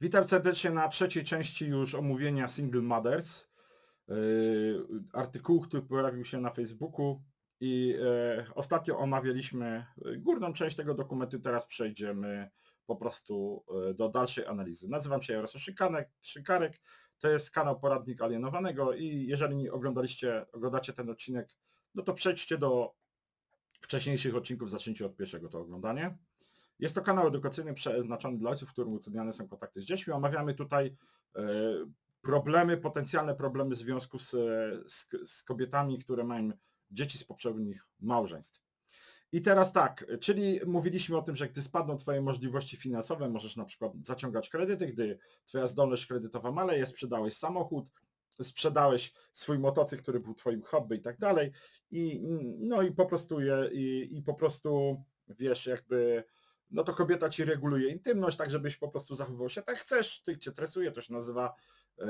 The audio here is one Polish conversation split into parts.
Witam serdecznie na trzeciej części już omówienia Single Mothers. Yy, artykułu, który pojawił się na Facebooku i e, ostatnio omawialiśmy e, górną część tego dokumentu, teraz przejdziemy po prostu e, do dalszej analizy. Nazywam się Jarosław Szykanek, Szykarek, to jest kanał Poradnik Alienowanego i jeżeli oglądaliście, oglądacie ten odcinek, no to przejdźcie do wcześniejszych odcinków, zacznijcie od pierwszego to oglądanie. Jest to kanał edukacyjny przeznaczony dla ojców, w którym utrudniane są kontakty z dziećmi. Omawiamy tutaj e, problemy, potencjalne problemy w związku z, z, z kobietami, które mają dzieci z poprzednich małżeństw. I teraz tak, czyli mówiliśmy o tym, że gdy spadną Twoje możliwości finansowe, możesz na przykład zaciągać kredyty, gdy Twoja zdolność kredytowa maleje, sprzedałeś samochód, sprzedałeś swój motocykl, który był Twoim hobby i tak dalej. I no i po prostu je, i, i po prostu wiesz, jakby no to kobieta ci reguluje intymność, tak żebyś po prostu zachowywał się tak chcesz, ty cię tresuje, to się nazywa e,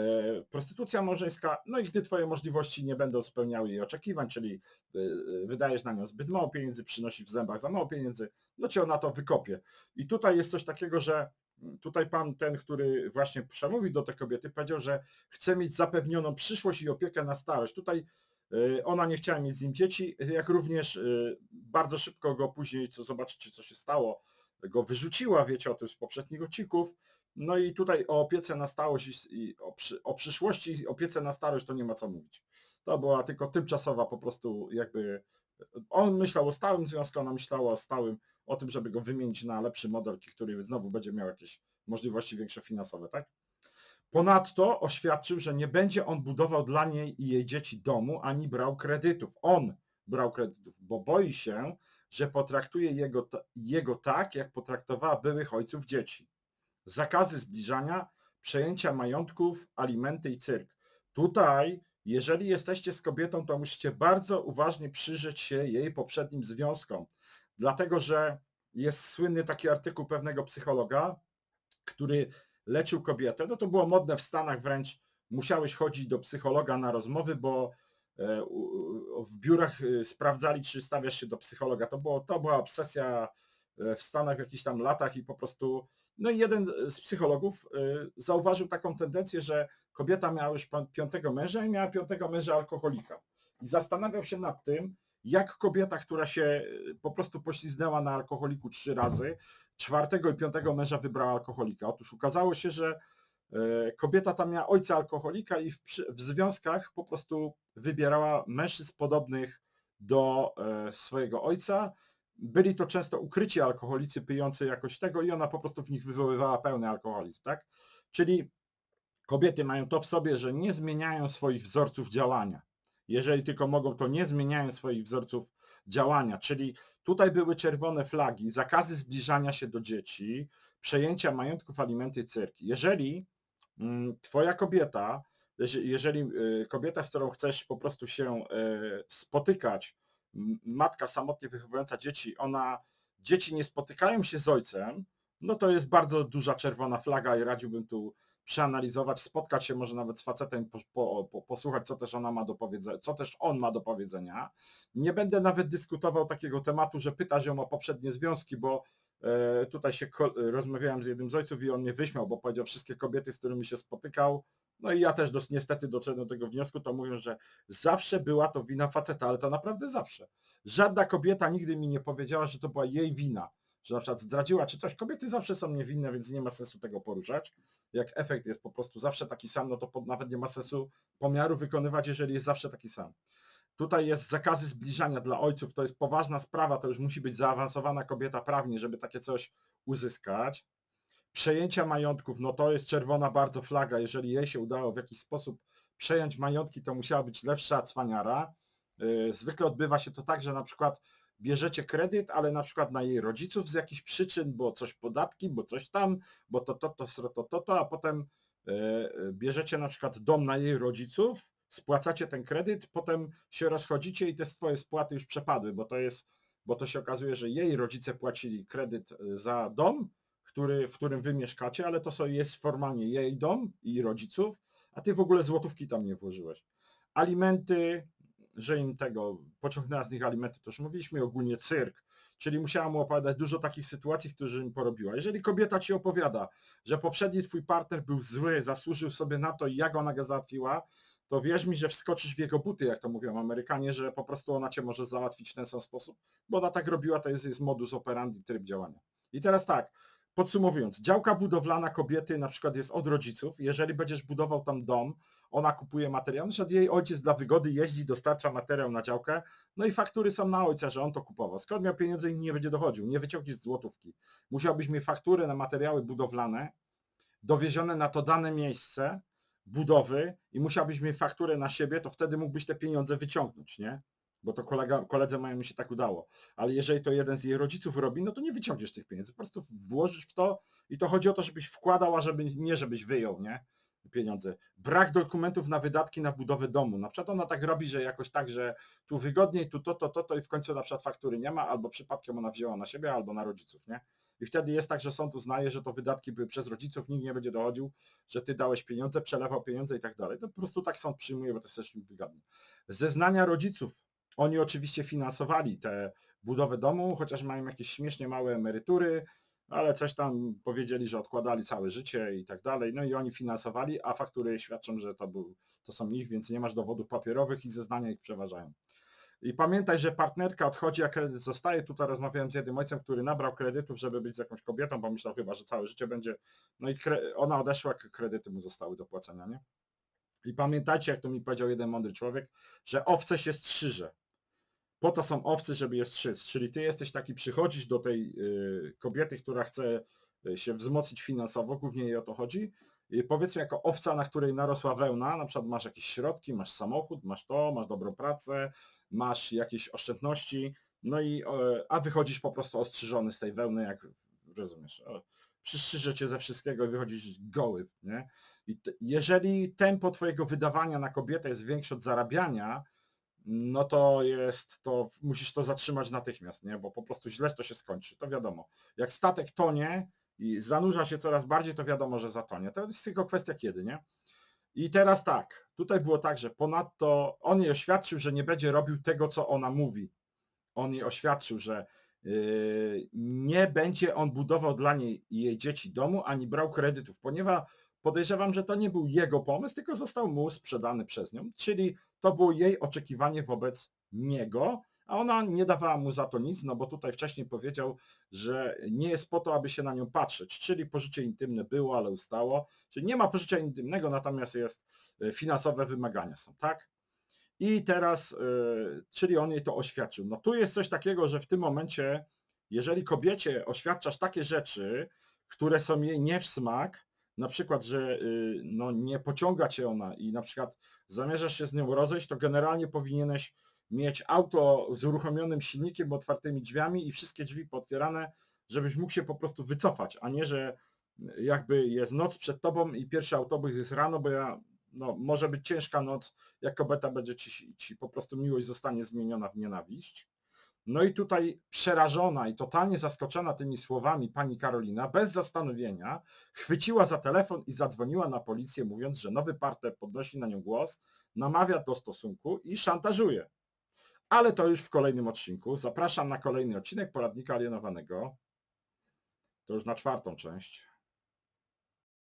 prostytucja małżeńska, no i gdy twoje możliwości nie będą spełniały jej oczekiwań, czyli e, wydajesz na nią zbyt mało pieniędzy, przynosi w zębach za mało pieniędzy, no cię ona to wykopie. I tutaj jest coś takiego, że tutaj pan ten, który właśnie przemówił do tej kobiety, powiedział, że chce mieć zapewnioną przyszłość i opiekę na starość. Tutaj e, ona nie chciała mieć z nim dzieci, jak również bardzo szybko go później, co zobaczycie co się stało, go wyrzuciła, wiecie o tym z poprzednich odcinków. No i tutaj o opiece na stałość i o, przy, o przyszłości i opiece na starość to nie ma co mówić. To była tylko tymczasowa po prostu jakby... On myślał o stałym związku, ona myślała o stałym, o tym, żeby go wymienić na lepszy model, który znowu będzie miał jakieś możliwości większe finansowe, tak? Ponadto oświadczył, że nie będzie on budował dla niej i jej dzieci domu, ani brał kredytów. On brał kredytów, bo boi się, że potraktuje jego, jego tak, jak potraktowała byłych ojców dzieci. Zakazy zbliżania, przejęcia majątków, alimenty i cyrk. Tutaj, jeżeli jesteście z kobietą, to musicie bardzo uważnie przyjrzeć się jej poprzednim związkom. Dlatego, że jest słynny taki artykuł pewnego psychologa, który leczył kobietę. No to było modne w Stanach wręcz. Musiałeś chodzić do psychologa na rozmowy, bo E, w biurach y, sprawdzali, czy stawiasz się do psychologa. To, było, to była obsesja e, w Stanach w jakichś tam latach i po prostu, no i jeden z psychologów y, zauważył taką tendencję, że kobieta miała już piątego męża i miała piątego męża alkoholika. I zastanawiał się nad tym, jak kobieta, która się y, po prostu pośliznęła na alkoholiku trzy razy, czwartego i piątego męża wybrała alkoholika. Otóż ukazało się, że kobieta tam miała ojca alkoholika i w, w związkach po prostu wybierała mężczyzn podobnych do e, swojego ojca. Byli to często ukryci alkoholicy pijący jakoś tego i ona po prostu w nich wywoływała pełny alkoholizm, tak? Czyli kobiety mają to w sobie, że nie zmieniają swoich wzorców działania. Jeżeli tylko mogą, to nie zmieniają swoich wzorców działania. Czyli tutaj były czerwone flagi, zakazy zbliżania się do dzieci, przejęcia majątków, alimenty, cyrki. Jeżeli twoja kobieta, jeżeli y, kobieta, z którą chcesz po prostu się y, spotykać, matka samotnie wychowująca dzieci, ona, dzieci nie spotykają się z ojcem, no to jest bardzo duża czerwona flaga i radziłbym tu przeanalizować, spotkać się może nawet z facetem, po, po, po, posłuchać, co też ona ma do powiedzenia, co też on ma do powiedzenia. Nie będę nawet dyskutował takiego tematu, że pytasz ją o poprzednie związki, bo tutaj się rozmawiałem z jednym z ojców i on mnie wyśmiał, bo powiedział wszystkie kobiety, z którymi się spotykał, no i ja też dos, niestety doszedłem do tego wniosku, to mówią, że zawsze była to wina faceta, ale to naprawdę zawsze. Żadna kobieta nigdy mi nie powiedziała, że to była jej wina, że na przykład zdradziła czy coś. Kobiety zawsze są niewinne, więc nie ma sensu tego poruszać. Jak efekt jest po prostu zawsze taki sam, no to nawet nie ma sensu pomiaru wykonywać, jeżeli jest zawsze taki sam. Tutaj jest zakazy zbliżania dla ojców, to jest poważna sprawa, to już musi być zaawansowana kobieta prawnie, żeby takie coś uzyskać. Przejęcia majątków, no to jest czerwona bardzo flaga, jeżeli jej się udało w jakiś sposób przejąć majątki, to musiała być lepsza cwaniara. Y, zwykle odbywa się to tak, że na przykład bierzecie kredyt, ale na przykład na jej rodziców z jakichś przyczyn, bo coś podatki, bo coś tam, bo to, to, to, to, to, to, to a potem y, y, bierzecie na przykład dom na jej rodziców, spłacacie ten kredyt, potem się rozchodzicie i te swoje spłaty już przepadły, bo to jest, bo to się okazuje, że jej rodzice płacili kredyt y, za dom, który, w którym wy mieszkacie, ale to sobie jest formalnie jej dom i rodziców, a ty w ogóle złotówki tam nie włożyłeś. Alimenty, że im tego, pociągnęła z nich alimenty, to już mówiliśmy, ogólnie cyrk. Czyli musiała mu opowiadać dużo takich sytuacji, które mi porobiła. Jeżeli kobieta ci opowiada, że poprzedni twój partner był zły, zasłużył sobie na to i jak ona go załatwiła, to wierz mi, że wskoczysz w jego buty, jak to mówią Amerykanie, że po prostu ona cię może załatwić w ten sam sposób, bo ona tak robiła, to jest, jest modus operandi, tryb działania. I teraz tak, podsumowując, działka budowlana kobiety na przykład jest od rodziców, jeżeli będziesz budował tam dom, ona kupuje materiał, na przykład jej ojciec dla wygody jeździ, dostarcza materiał na działkę, no i faktury są na ojca, że on to kupował. Skąd miał pieniądze i nie będzie dochodził, nie wyciągniesz z złotówki. Musiałbyś mieć fakturę na materiały budowlane, dowiezione na to dane miejsce budowy i musiałbyś mieć fakturę na siebie, to wtedy mógłbyś te pieniądze wyciągnąć, nie? Bo to kolega, koledze mają mi się tak udało. Ale jeżeli to jeden z jej rodziców robi, no to nie wyciągniesz tych pieniędzy. Po prostu włożysz w to i to chodzi o to, żebyś wkładał, a żeby, nie żebyś wyjął, nie? pieniądze. Brak dokumentów na wydatki na budowę domu. Na przykład ona tak robi, że jakoś tak, że tu wygodniej, tu to, to, to, to i w końcu na przykład faktury nie ma, albo przypadkiem ona wzięła na siebie, albo na rodziców, nie? I wtedy jest tak, że sąd uznaje, że to wydatki były przez rodziców, nikt nie będzie dochodził, że ty dałeś pieniądze, przelewał pieniądze i tak dalej. To po prostu tak sąd przyjmuje, bo to jest też wygodnie. Zeznania rodziców. Oni oczywiście finansowali tę budowę domu, chociaż mają jakieś śmiesznie małe emerytury, ale coś tam powiedzieli, że odkładali całe życie i tak dalej, no i oni finansowali, a faktury świadczą, że to, był, to są ich, więc nie masz dowodów papierowych i zeznania ich przeważają. I pamiętaj, że partnerka odchodzi, a kredyt zostaje. Tutaj rozmawiałem z jednym ojcem, który nabrał kredytów, żeby być z jakąś kobietą, bo myślał chyba, że całe życie będzie. No i ona odeszła, kredyty mu zostały do płacenia, nie? I pamiętajcie, jak to mi powiedział jeden mądry człowiek, że owce się strzyże. Po to są owce, żeby je strzyc. Czyli ty jesteś taki, przychodzisz do tej y, kobiety, która chce y, się wzmocnić finansowo, głównie jej o to chodzi. Powiedzmy jako owca, na której narosła wełna, na przykład masz jakieś środki, masz samochód, masz to, masz dobrą pracę, masz jakieś oszczędności, no i a wychodzisz po prostu ostrzyżony z tej wełny, jak rozumiesz. Przystrzyże cię ze wszystkiego i wychodzisz goły, nie? I jeżeli tempo twojego wydawania na kobietę jest większe od zarabiania, no to jest, to musisz to zatrzymać natychmiast, nie? Bo po prostu źle to się skończy, to wiadomo. Jak statek tonie i zanurza się coraz bardziej, to wiadomo, że zatonie. To jest tylko kwestia kiedy, nie? I teraz tak, tutaj było tak, że ponadto on jej oświadczył, że nie będzie robił tego, co ona mówi. On jej oświadczył, że yy, nie będzie on budował dla niej i jej dzieci domu, ani brał kredytów, ponieważ podejrzewam, że to nie był jego pomysł, tylko został mu sprzedany przez nią, czyli to było jej oczekiwanie wobec niego, a ona nie dawała mu za to nic, no bo tutaj wcześniej powiedział, że nie jest po to, aby się na nią patrzeć, czyli pożycie intymne było, ale ustało, czyli nie ma pożycia intymnego, natomiast jest e, finansowe wymagania są, tak? I teraz, yy, czyli on jej to oświadczył. No tu jest coś takiego, że w tym momencie, jeżeli kobiecie oświadczasz takie rzeczy, które są jej nie w smak, na przykład, że yy, no, nie pociąga cię ona i na przykład zamierzasz się z nią rozejść, to generalnie powinieneś mieć auto z uruchomionym silnikiem, otwartymi drzwiami i wszystkie drzwi potwierane, żebyś mógł się po prostu wycofać, a nie, że jakby jest noc przed tobą i pierwszy autobus jest rano, bo ja, no może być ciężka noc, jak kobieta będzie ci, ci po prostu miłość zostanie zmieniona w nienawiść. No i tutaj przerażona i totalnie zaskoczona tymi słowami pani Karolina, bez zastanowienia, chwyciła za telefon i zadzwoniła na policję, mówiąc, że nowy partner podnosi na nią głos, namawia do stosunku i szantażuje ale to już w kolejnym odcinku. Zapraszam na kolejny odcinek poradnika alienowanego. To już na czwartą część.